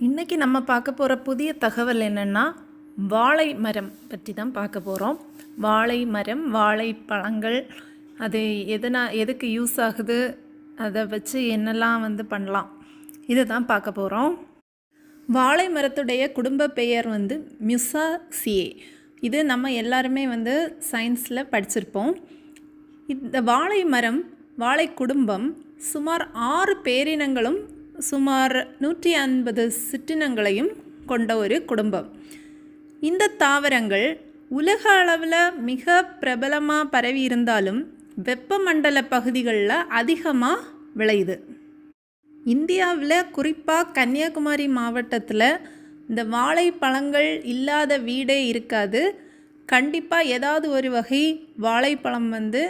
இன்றைக்கி நம்ம பார்க்க போகிற புதிய தகவல் என்னென்னா வாழை மரம் பற்றி தான் பார்க்க போகிறோம் வாழை மரம் வாழை பழங்கள் அது எதனா எதுக்கு யூஸ் ஆகுது அதை வச்சு என்னெல்லாம் வந்து பண்ணலாம் இதை தான் பார்க்க போகிறோம் வாழை மரத்துடைய குடும்ப பெயர் வந்து மியூசாசியே இது நம்ம எல்லாருமே வந்து சயின்ஸில் படிச்சிருப்போம். இந்த வாழை மரம் வாழை குடும்பம் சுமார் ஆறு பேரினங்களும் சுமார் நூற்றி ஐம்பது சிற்றினங்களையும் கொண்ட ஒரு குடும்பம். இந்த தாவரங்கள் உலக அளவில் மிக பிரபலமாக பரவி இருந்தாலும் வெப்பமண்டல பகுதிகளில் அதிகமாக விளையுது. இந்தியாவில் குறிப்பாக கன்னியாகுமரி மாவட்டத்தில் இந்த வாழைப்பழங்கள் இல்லாத வீடே இருக்காது. கண்டிப்பாக ஏதாவது ஒரு வகை வாழைப்பழம் வந்து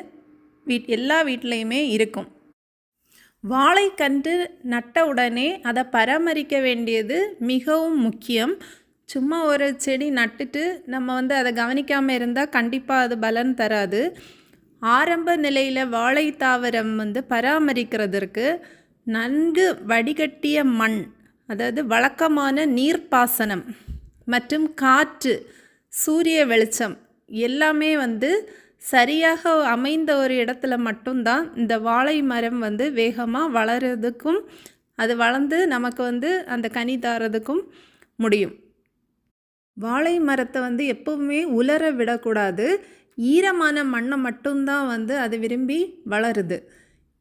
வீட் எல்லா வீட்லேயுமே இருக்கும். வாழைக்கன்று நட்ட உடனே அதை பராமரிக்க வேண்டியது மிகவும் முக்கியம். சும்மா ஒரு செடி நட்டுட்டு நம்ம வந்து அதை கவனிக்காமல் இருந்தால் கண்டிப்பாக அது பலன் தராது. ஆரம்ப நிலையில் வாழை தாவரம் வந்து பராமரிக்கிறதற்கு நன்கு வடிகட்டிய மண் அதாவது வழக்கமான நீர்ப்பாசனம் மற்றும் காற்று சூரிய வெளிச்சம் எல்லாமே வந்து சரியாக அமைந்த ஒரு இடத்துல மட்டும்தான் இந்த வாழை மரம் வந்து வேகமாக வளர்கிறதுக்கும் அது வளர்ந்து நமக்கு வந்து அந்த கனி தாரதுக்கும் முடியும். வாழை மரத்தை வந்து எப்பவுமே உலர விடக்கூடாது. ஈரமான மண்ணை மட்டும்தான் வந்து அது விரும்பி வளருது.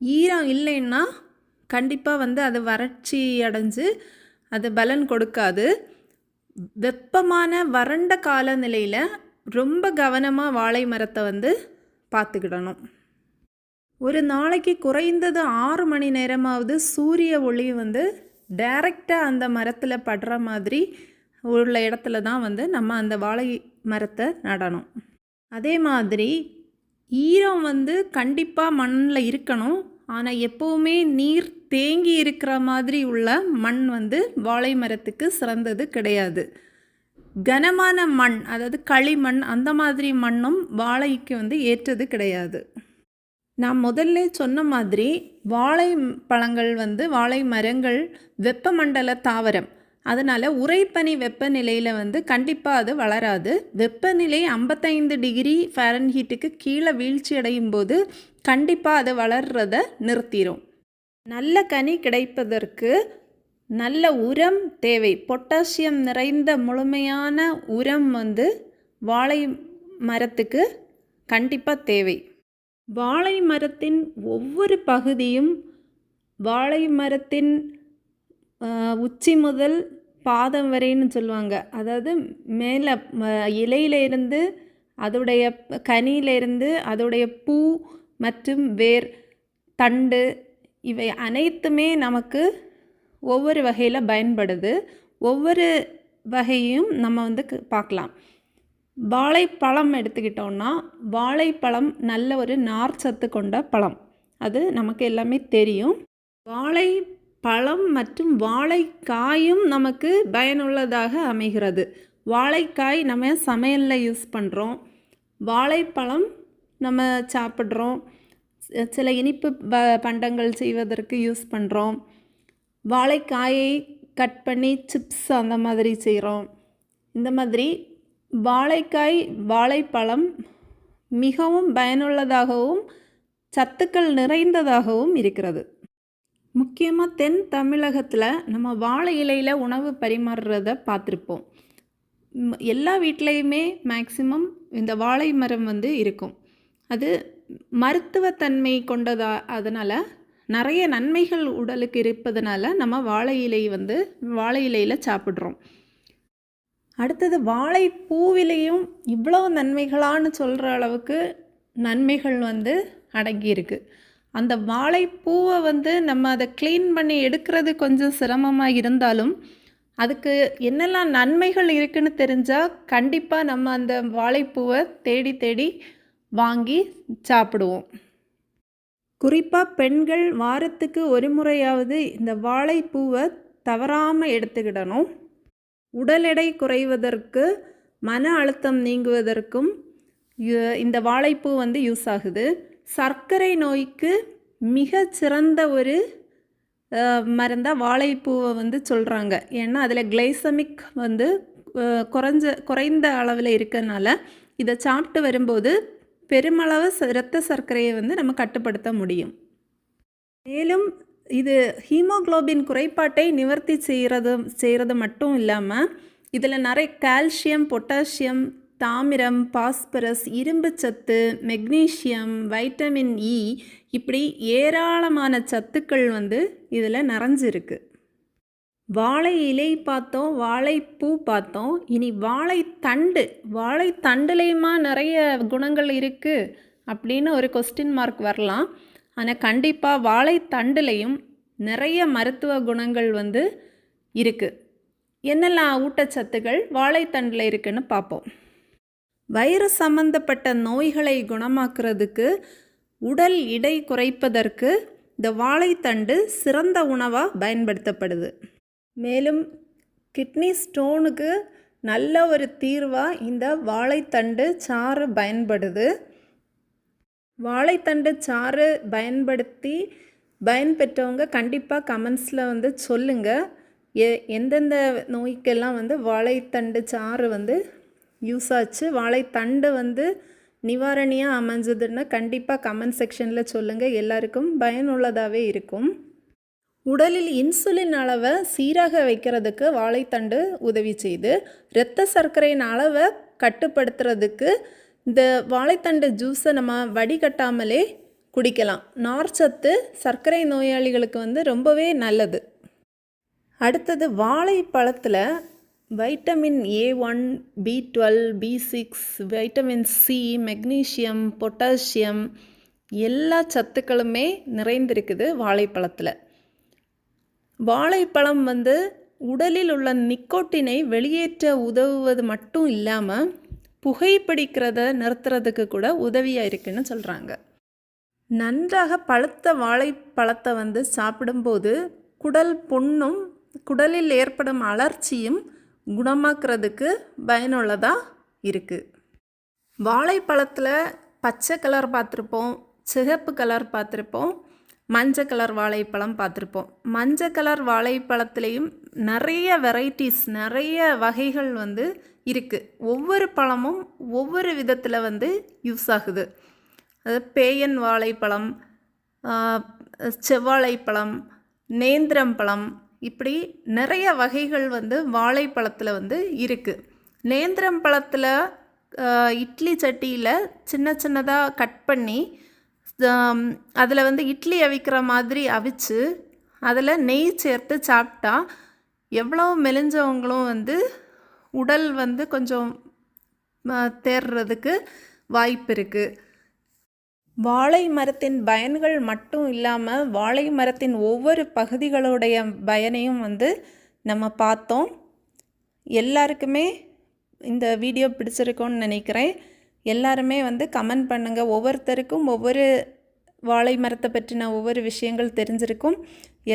ஈரம் இல்லைன்னா கண்டிப்பாக வந்து அது வறட்சி அடைஞ்சு அது பலன் கொடுக்காது. வெப்பமான வறண்ட காலநிலையில் ரொம்ப கவனமாக வாழை மரத்தை வந்து பார்த்துக்கிடணும். ஒரு நாளைக்கு குறைந்தது ஆறு மணி நேரமாவது சூரிய ஒளி வந்து டைரெக்டாக அந்த மரத்தில் படுற மாதிரி உள்ள இடத்துல தான் வந்து நம்ம அந்த வாழை மரத்தை நடணும். அதே மாதிரி ஈரம் வந்து கண்டிப்பாக மண்ணில் இருக்கணும். ஆனால் எப்போவுமே நீர் தேங்கி இருக்கிற மாதிரி உள்ள மண் வந்து வாழை மரத்துக்கு சிறந்தது கிடையாது. கனமான மண் அதாவது களிமண் அந்த மாதிரி மண்ணும் வாழைக்கு வந்து ஏற்றது கிடையாது. நான் முதல்ல சொன்ன மாதிரி வாழை பழங்கள் வந்து வாழை மரங்கள் வெப்பமண்டல தாவரம். அதனால் உறைப்பனி வெப்பநிலையில் வந்து கண்டிப்பாக அது வளராது. வெப்பநிலை ஐம்பத்தைந்து டிகிரி ஃபேரன்ஹீட்டுக்கு கீழே வீழ்ச்சி அடையும் போது கண்டிப்பாக அது வளர்றத நிறுத்திடும் நல்ல கனி கிடைப்பதற்கு நல்ல உரம் தேவை. பொட்டாசியம் நிறைந்த முழுமையான உரம் வந்து வாழை மரத்துக்கு கண்டிப்பாக தேவை. வாழை மரத்தின் ஒவ்வொரு பகுதியும் வாழை மரத்தின் உச்சி முதல் பாதம் வரைன்னு சொல்லுவாங்க. அதாவது மேலே இலையிலிருந்து அதோடைய கனியிலிருந்து அதோடைய பூ மற்றும் வேர் தண்டு இவை அனைத்துமே நமக்கு ஒவ்வொரு வகையில் பயன்படுது. ஒவ்வொரு வகையும் நம்ம வந்து பார்க்கலாம். வாழைப்பழம் எடுத்துக்கிட்டோன்னா வாழைப்பழம் நல்ல ஒரு நார் சத்து கொண்ட பழம். அது நமக்கு எல்லாமே தெரியும். வாழை பழம் மற்றும் வாழைக்காயும் நமக்கு பயனுள்ளதாக அமைகிறது. வாழைக்காய் நம்ம சமையலில் யூஸ் பண்ணுறோம் வாழைப்பழம் நம்ம சாப்பிட்றோம். சில இனிப்பு ப பண்டங்கள் செய்வதற்கு யூஸ் பண்ணுறோம் வாழைக்காயை கட் பண்ணி சிப்ஸ் அந்த மாதிரி செய்கிறோம் இந்த மாதிரி வாழைக்காய் வாழைப்பழம் மிகவும் பயனுள்ளதாகவும் சத்துக்கள் நிறைந்ததாகவும் இருக்கிறது. முக்கியமாக தென் தமிழகத்தில் நம்ம வாழை இலையில் உணவு பரிமாறுறத பார்த்துருப்போம். எல்லா வீட்லேயுமே மேக்சிமம் இந்த வாழை மரம் வந்து இருக்கும். அது மருத்துவத்தன்மை கொண்டதா அதனால் நிறைய நன்மைகள் உடலுக்கு இருப்பதனால நம்ம வாழை இலை வந்து வாழை இலையில் சாப்பிட்றோம். அடுத்தது வாழை பூவிலையும் இவ்வளோ நன்மைகளான்னு சொல்கிற அளவுக்கு நன்மைகள் வந்து அடங்கியிருக்கு. அந்த வாழைப்பூவை வந்து நம்ம அதை க்ளீன் பண்ணி எடுக்கிறது கொஞ்சம் சிரமமாக இருந்தாலும் அதுக்கு என்னெல்லாம் நன்மைகள் இருக்குன்னு தெரிஞ்சால் கண்டிப்பாக நம்ம அந்த வாழைப்பூவை தேடி தேடி வாங்கி சாப்பிடுவோம். குறிப்பாக பெண்கள் வாரத்துக்கு ஒரு முறையாவது இந்த வாழைப்பூவை தவறாமல் எடுத்துக்கிடணும். உடல் எடை குறைவதற்கு மன அழுத்தம் நீங்குவதற்கும் இந்த வாழைப்பூ வந்து யூஸ் ஆகுது. சர்க்கரை நோய்க்கு மிக சிறந்த ஒரு மருந்தாக வாழைப்பூவை வந்து சொல்கிறாங்க ஏன்னா அதில் கிளைசமிக் வந்து குறைஞ்ச குறைந்த அளவில் இருக்கறனால இதை சாப்பிட்டு வரும்போது பெருமளவு இரத்த சர்க்கரையை வந்து நம்ம கட்டுப்படுத்த முடியும். மேலும் இது ஹீமோகுளோபின் குறைபாட்டை நிவர்த்தி செய்கிறது செய்கிறது மட்டும் இல்லாமல் இதில் நிறைய கால்சியம் பொட்டாசியம் தாமிரம் பாஸ்பரஸ் இரும்புச்சத்து மெக்னீசியம் வைட்டமின் இ இப்படி ஏராளமான சத்துக்கள் வந்து இதில் நிறைஞ்சிருக்கு. வாழை இலை பார்த்தோம் வாழைப்பூ பார்த்தோம். இனி வாழைத்தண்டு வாழைத்தண்டுலேயுமா நிறைய குணங்கள் இருக்குது அப்படின்னு ஒரு கொஸ்டின் மார்க் வரலாம். ஆனால் கண்டிப்பாக வாழைத்தண்டுலேயும் நிறைய மருத்துவ குணங்கள் வந்து இருக்குது என்னெல்லாம் ஊட்டச்சத்துக்கள் வாழைத்தண்டில் இருக்குன்னு பார்ப்போம். வயிறு சம்பந்தப்பட்ட நோய்களை குணமாக்குறதுக்கு உடல் எடை குறைப்பதற்கு இந்த வாழைத்தண்டு சிறந்த உணவாக பயன்படுத்தப்படுது. மேலும் கிட்னி ஸ்டோனுக்கு நல்ல ஒரு தீர்வாக இந்த வாழைத்தண்டு சாறு பயன்படுது. வாழைத்தண்டு சாறு பயன்படுத்தி பயன்பெற்றவங்க கண்டிப்பாக கமெண்ட்ஸில் வந்து சொல்லுங்கள் எ எந்தெந்த நோய்க்கெல்லாம் வந்து வாழைத்தண்டு சாறு வந்து யூஸ் ஆச்சு வாழைத்தண்டு வந்து நிவாரணியாக அமைஞ்சதுன்னு கண்டிப்பாக கமெண்ட் செக்ஷனில் சொல்லுங்கள் எல்லாருக்கும் பயனுள்ளதாகவே இருக்கும். உடலில் இன்சுலின் அளவை சீராக வைக்கிறதுக்கு வாழைத்தண்டு உதவி செய்து இரத்த சர்க்கரையின் அளவை கட்டுப்படுத்துறதுக்கு இந்த வாழைத்தண்டு ஜூஸை நம்ம வடிகட்டாமலே குடிக்கலாம். நார்ச்சத்து சர்க்கரை நோயாளிகளுக்கு வந்து ரொம்பவே நல்லது. அடுத்தது வாழைப்பழத்தில் vitamin A one B twelve B six vitamin C magnesium potassium எல்லா சத்துக்களுமே நிறைந்திருக்குது வாழைப்பழத்தில் வாழைப்பழம் வந்து உடலில் உள்ள நிக்கோட்டினை வெளியேற்ற உதவுவது மட்டும் இல்லாமல் புகைப்பிடிக்கிறத நிறுத்துறதுக்கு கூட உதவியாக இருக்குன்னு சொல்கிறாங்க நன்றாக பழுத்த வாழைப்பழத்தை வந்து சாப்பிடும்போது குடல் புண்ணும் குடலில் ஏற்படும் அலர்ச்சியும் குணமாக்குறதுக்கு பயனுள்ளதாக இருக்குது வாழைப்பழத்தில் பச்சை கலர் பார்த்துருப்போம் சிகப்பு கலர் பார்த்துருப்போம் மஞ்சள் கலர் வாழைப்பழம் பார்த்துருப்போம். மஞ்சள் கலர் வாழைப்பழத்துலேயும் நிறைய வெரைட்டிஸ் நிறைய வகைகள் வந்து இருக்குது ஒவ்வொரு பழமும் ஒவ்வொரு விதத்தில் வந்து யூஸ் ஆகுது. அது பேயன் வாழைப்பழம் செவ்வாழைப்பழம் நேந்திரம் பழம் இப்படி நிறைய வகைகள் வந்து வாழைப்பழத்தில் வந்து இருக்குது நேந்திரம் பழத்தில் இட்லி சட்டியில் சின்ன சின்னதாக கட் பண்ணி அதில் வந்து இட்லி அவிக்கிற மாதிரி அவிச்சு அதில் நெய் சேர்த்து சாப்பிட்டா எவ்வளோ மெலிஞ்சவங்களும் வந்து உடல் வந்து கொஞ்சம் தேர்றதுக்கு வாய்ப்பு இருக்குது வாழை மரத்தின் பயன்கள் மட்டும் இல்லாமல் வாழை மரத்தின் ஒவ்வொரு பகுதிகளுடைய பயனையும் வந்து நம்ம பார்த்தோம். எல்லாருக்குமே இந்த வீடியோ பிடிச்சிருக்கோன்னு நினைக்கிறேன். எல்லாருமே வந்து கமெண்ட் பண்ணுங்கள் ஒவ்வொருத்தருக்கும் ஒவ்வொரு வாழை மரத்தை பற்றின ஒவ்வொரு விஷயங்கள் தெரிஞ்சிருக்கும்.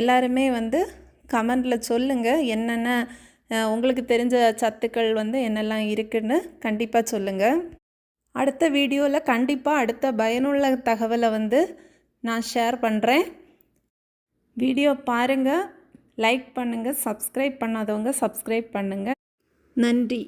எல்லாருமே வந்து கமெண்டில் சொல்லுங்கள் என்னென்ன உங்களுக்கு தெரிஞ்ச சத்துக்கள் வந்து என்னெல்லாம் இருக்குன்னு கண்டிப்பாக சொல்லுங்கள் அடுத்த வீடியோவில் கண்டிப்பாக அடுத்த பயனுள்ள தகவலை வந்து நான் ஷேர் பண்ணுறேன் வீடியோ பாருங்கள் லைக் பண்ணுங்கள் சப்ஸ்கிரைப் பண்ணாதவங்க சப்ஸ்கிரைப் பண்ணுங்கள் நன்றி.